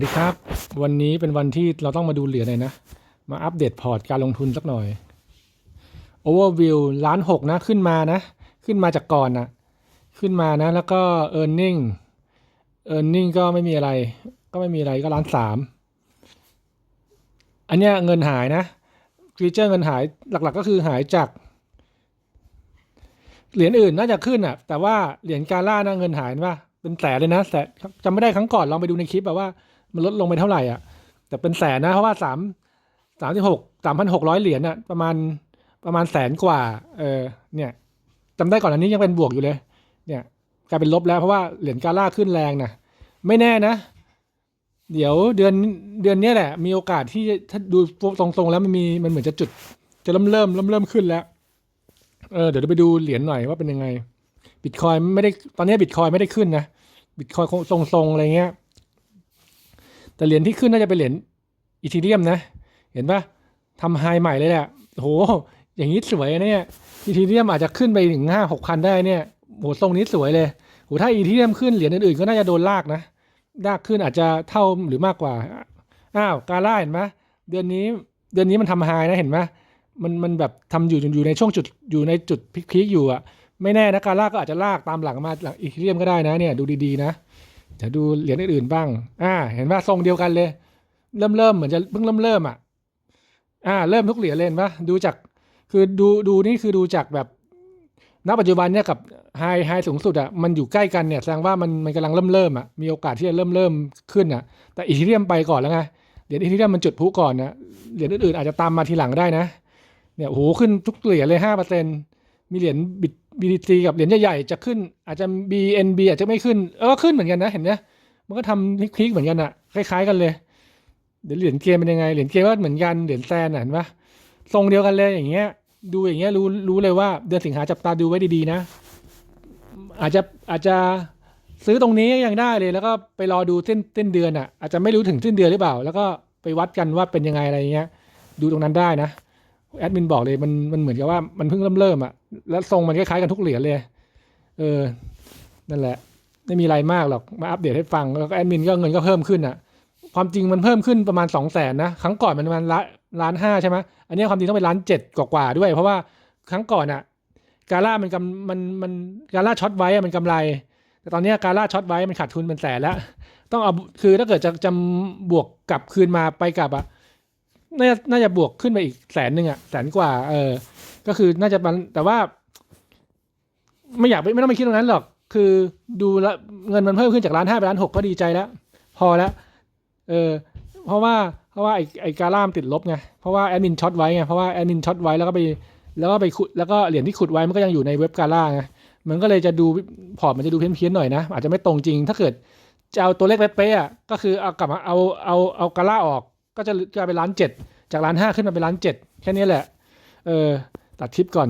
สวัสดีครับ วันนี้เป็นวันที่เราต้องมาดูเหรียญเลยนะ มาอัปเดตพอร์ตการลงทุนสักหน่อย Overview ล้านหกนะขึ้นมานะ ขึ้นมาจากก่อนนะขึ้นมานะ แล้วก็ e a r n i n g e a r n i n g ก็ไม่มีอะไร ก็ไม่มีอะไรก็ล้านสามอันเนี้ยเงินหายนะฟีเจอร์เงินหายหลักๆก็คือหายจาก เหรียญอื่นน่าจะขึ้นอะ แต่ว่าเหรียญกาล่านะเงินหายว่าเป็นแสนเลยนะแสนจำไม่ได้ครั้งก่อนลองไปดูในคลิปแบบว่า มันลดลงไปเท่าไหร่อะ แต่เป็นแสนนะ เพราะว่าสามสามสิบหกสามพันหกร้อยเหรียญอะประมาณประมาณแสนกว่า เออ เนี่ยจำได้ก่อนอันนี้ยังเป็นบวกอยู่เลย เนี่ยกลายเป็นลบแล้วเพราะว่าเหรียญกาล่าขึ้นแรงนะไม่แน่นะ เดี๋ยวเดือนเดือนนี้แหละ มีโอกาสที่ถ้าดูตรงๆแล้วมันมีมันเหมือนจะจุด จะเริ่มเริ่มเริ่มเริ่มขึ้นแล้ว เออเดี๋ยวไปดูเหรียญหน่อยว่าเป็นยังไงบิตคอยไม่ได้ตอนนี้บิตคอยไม่ได้ขึ้นนะบิตคอยทรงๆอะไรเงี้ย แต่เหรียญที่ขึ้นน่าจะเป็นเหรียญอีทีเรียมนะ เห็นปะทำไฮใหม่เลยแหละโห อย่างนี้สวยนะเนี่ยอีทีเรียมอาจจะขึ้นไปถึงห้าหกพันได้เนี่ยโหทรงนี้สวยเลยโหถ้าอีทีเรียมขึ้นเหรียญอื่นๆก็น่าจะโดนลากนะลากขึ้นอาจจะเท่าหรือมากกว่าอ้าวกาล่าเห็นไหมเดือนนี้เดือนนี้มันทำไฮนะเห็นไหมมันมันแบบทำอยู่อยู่ในช่วงจุดอยู่ในจุดพีคๆอยู่อะไม่แน่นะการลาก็อาจจะลากตามหลังมาหลังอีทีเรียมก็ได้นะเนี่ยดูดีๆนะเดี๋ยวดูเหรียญอื่นๆบ้างอ่า เห็นว่าทรงเดียวกันเลย เริ่มเริ่มเหมือนจะเพิ่งเริ่มเริ่มอะอ่าเริ่มทุกเหรียญเลยเห็นปะดูจากคือดูดูนี่คือดูจากแบบณปัจจุบันเนี่ยกับไฮไฮสูงสุดอะมันอยู่ใกล้กันเนี่ยแสดงว่ามันมันกำลังเริ่มเริ่มอะมีโอกาสที่จะเริ่มเริ่มขึ้นอะแต่อีทีเรียมไปก่อนแล้วไงเหรียญอีทีเรียมมันจุดพุก่อนนะเหรียญอื่นๆอาจจะตามมาทีหลังได้นะเนี่ยโอ้โหขึ้นทุกเหรียญเลยห้าเปอร์เซ็นมีเหรียญบิต BTC กับเหรียญใหญ่ๆจะขึ้นอาจจะ BNB อาจจะไม่ขึ้นเออขึ้นเหมือนกันนะเห็นไหม มันก็ทำคลิกๆเหมือนกันอะคล้าย ๆ กันเลยเดี๋ยวเหรียญเกมเป็นยังไงเหรียญเกมก็เหมือนกันเหรียญแซนเห็นปะทรงเดียวกันเลยอย่างเงี้ย ดูอย่างเงี้ยรู้รู้เลยว่าเดือนสิงหาจับตาดูไว้ดีๆนะ อาจจะอาจจะซื้อตรงนี้ยังได้เลย แล้วก็ไปรอดูเส้นเส้นเดือนอะอาจจะไม่รู้ถึงสิ้นเดือนหรือเปล่า แล้วก็ไปวัดกันว่าเป็นยังไงอะไรเงี้ย ดูตรงนั้นได้นะแอดมินบอกเลยมันมันเหมือนกับว่ามันเพิ่งเริ่มเริ่มอะแล้วทรงมันคล้ายๆกันทุกเหรียญเลย เออนั่นแหละ ไม่มีอะไรมากหรอกมาอัปเดตให้ฟังแล้วก็แอดมินก็เงินก็เพิ่มขึ้นอะความจริงมันเพิ่มขึ้นประมาณสองแสนนะครั้งก่อนมันประมาณล้านล้านห้าใช่ไหมอันนี้ความจริงต้องเป็นล้านเจ็ดกว่าๆด้วย เพราะว่าครั้งก่อนอะกาล่ามันกำมันมันกาล่าช็อตไว้มันกำไร แต่ตอนนี้กาล่าช็อตไว้มันขาดทุนเป็นแสนแล้ว ต้องเอาคือถ้าเกิดจะจำบวกกลับคืนมาไปกลับอะน่าจะน่าจะบวกขึ้นไปอีกแสนหนึ่งอะแสนกว่า เออ ก็คือน่าจะมันแต่ว่า ไม่อยากไม่ต้องไปคิดตรงนั้นหรอก คือดูแลเงินมันเพิ่มขึ้นจากล้านห้าไปล้านหกก็ดีใจแล้ว พอแล้วเออเพราะว่าเพราะว่าไอ้ไอการ่ามติดลบไงเพราะว่าแอดมินช็อตไว้ไงเพราะว่าแอดมินช็อตไว้แล้วก็ไปแล้วก็ไปขุดแล้วก็เหรียญที่ขุดไว้มันก็ยังอยู่ในเว็บการ่าไงมันก็เลยจะดูพอร์ตมันจะดูเพี้ยนๆหน่อยนะ อาจจะไม่ตรงจริง ถ้าเกิดจะเอาตัวเลขเป๊ะๆอะก็คือเอากลับมาเอาเอาเอาการ่าออก ก็จะกลายเป็นล้านเจ็ดจากล้านห้าขึ้นมาเป็นล้านเจ็ดแค่นี้แหละ เออตัดทิปก่อน